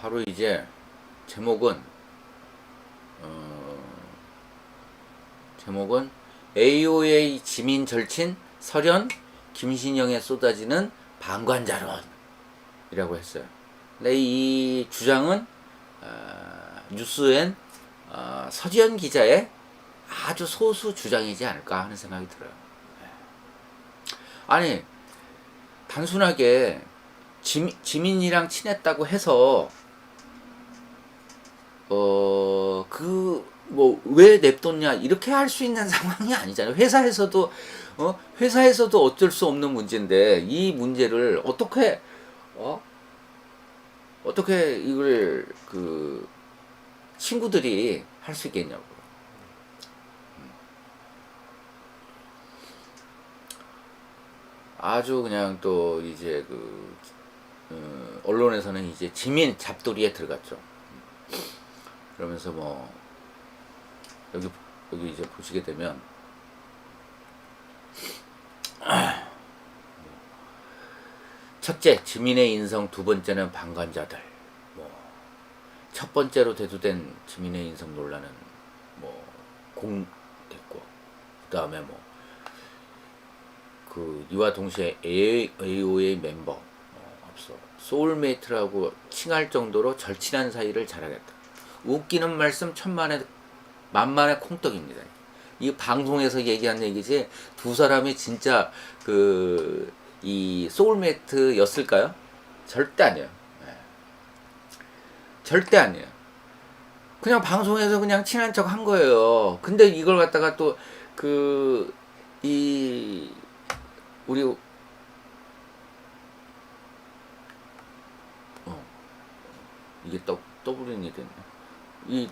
바로 이제 제목은 어, 제목은 AOA 지민 절친 설현 김신영에 쏟아지는 방관자론이라고 했어요. 근데 이 주장은 어, 뉴스엔 어, 서지현 기자의 아주 소수 주장이지 않을까 하는 생각이 들어요. 네. 아니 단순하게 지, 지민이랑 친했다고 해서 어 그 뭐 왜 냅뒀냐 이렇게 할 수 있는 상황이 아니잖아요. 회사에서도 어 회사에서도 어쩔 수 없는 문제인데 이 문제를 어떻게 어 어떻게 이걸 그 친구들이 할 수 있겠냐고. 아주 그냥 또 이제 그 어, 언론에서는 이제 지민 잡돌이에 들어갔죠. 그러면서 뭐 여기 여기 이제 보시게 되면 첫째 지민의 인성, 두 번째는 방관자들. 뭐 첫 번째로 대두된 지민의 인성 논란은 뭐 공됐고 그다음에 뭐 그 이와 동시에 AOA 멤버 어, 없어 소울메이트라고 칭할 정도로 절친한 사이를 자랑했다. 웃기는 말씀 천만에 만만의 콩떡입니다. 이 방송에서 얘기한 얘기지 두 사람이 진짜 그 이 소울메이트였을까요? 절대 아니에요. 예. 절대 아니에요. 그냥 방송에서 그냥 친한 척 한 거예요. 근데 이걸 갖다가 또 그 이 우리 어 이게 떠 떠버리는 됐네. 이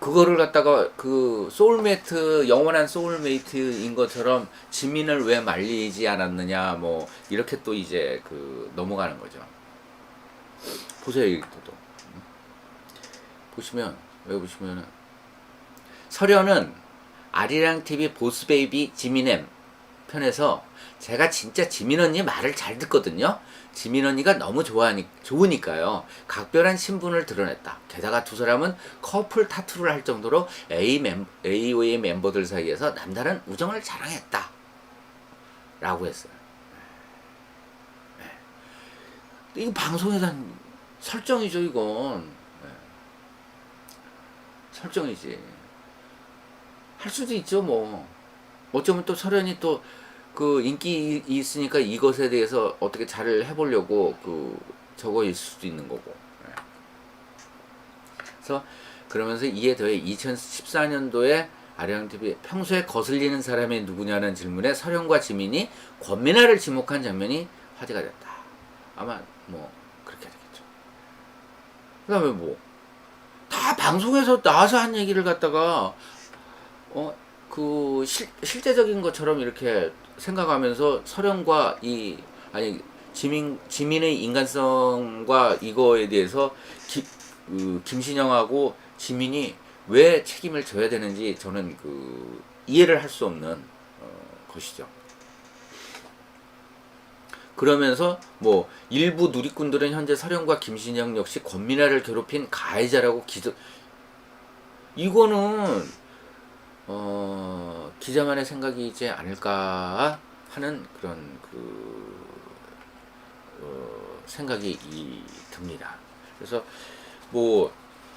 그거를 갖다가 그 소울메이트 영원한 소울메이트인 것처럼 지민을 왜 말리지 않았느냐 뭐 이렇게 또 이제 그 넘어가는 거죠. 보세요 이것도 보시면 여기 보시면은 설현은 아리랑 TV 보스베이비 지민엠 편에서 제가 진짜 지민 언니 말을 잘 듣거든요. 지민 언니가 너무 좋아하니 좋으니까요. 각별한 신분을 드러냈다. 게다가 두 사람은 커플 타투를 할 정도로 A 멤 AOA 멤버들 사이에서 남다른 우정을 자랑했다. 라고 했어요. 네. 이거 방송에 대한 설정이죠, 이건. 네. 설정이지. 할 수도 있죠, 뭐. 어쩌면 또 설현이 또 그 인기 있으니까 이것에 대해서 어떻게 잘 해보려고 그 저거일 수도 있는 거고. 네. 그래서 그러면서 이에 더해 2014년도에 아리랑 TV 평소에 거슬리는 사람이 누구냐는 질문에 설현과 지민이 권민아를 지목한 장면이 화제가 됐다. 아마 뭐 그렇게 되겠죠. 그다음에 뭐 다 방송에서 나와서 한 얘기를 갖다가 어 그 실제적인 것처럼 이렇게 생각하면서 설현과 이 아니 지민 지민의 인간성과 이거에 대해서 기, 그, 김신영하고 지민이 왜 책임을 져야 되는지 저는 그 이해를 할 수 없는 어, 것이죠. 그러면서 뭐 일부 누리꾼들은 현재 설현과 김신영 역시 권민아를 괴롭힌 가해자라고 기적 이거는 어, 기자만의 생각이지 않을까 하는 그런 그 어, 생각이 이, 듭니다. 그래서 뭐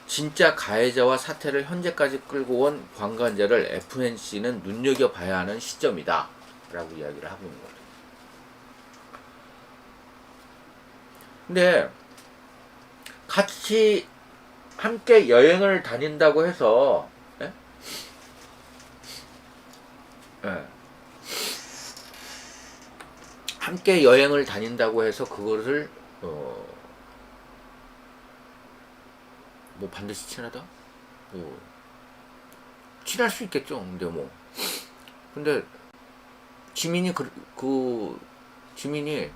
진짜 가해자와 사태를 현재까지 끌고 온 관관자를 FNC는 눈여겨봐야 하는 시점이다. 라고 이야기를 하고 있는 거죠. 근데 같이 함께 여행을 다닌다고 해서 예? 예. 함께 여행을 다닌다고 해서 그것을 어, 뭐 반드시 친하다? 뭐 친할 수 있겠죠. 근데 뭐 근데 지민이 그, 그 지민이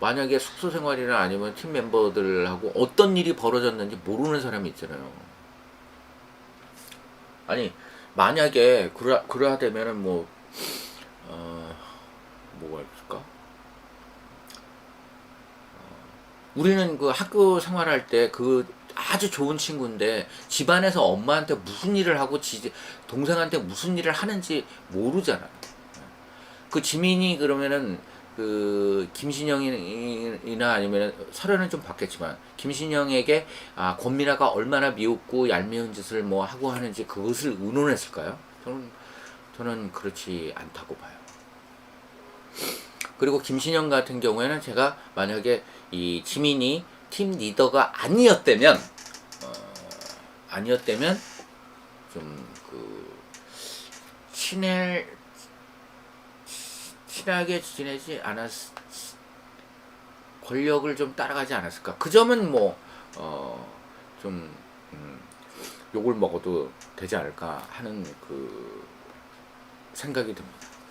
만약에 숙소 생활이나 아니면 팀 멤버들하고 어떤 일이 벌어졌는지 모르는 사람이 있잖아요. 아니 만약에 그러 그러하 되면은 뭐 어, 뭐가 있을까? 어, 우리는 그 학교 생활할 때 그 아주 좋은 친구인데 집안에서 엄마한테 무슨 일을 하고 지, 동생한테 무슨 일을 하는지 모르잖아. 그 지민이 그러면은 그 김신영이나 아니면 설현은 좀 받겠지만 김신영에게 아 권민아가 얼마나 미웠고 얄미운 짓을 뭐 하고 하는지 그것을 의논했을까요? 저는 저는 그렇지 않다고 봐요. 그리고 김신영 같은 경우에는 제가 만약에 이 지민이 팀 리더가 아니었다면 어, 아니었다면 좀 그 친해 친하게 지내지 않았 권력을 좀 따라가지 않았을까 그 점은 뭐, 뭐어좀 음, 욕을 먹어도 되지 않을까 하는 그 생각이 듭니다.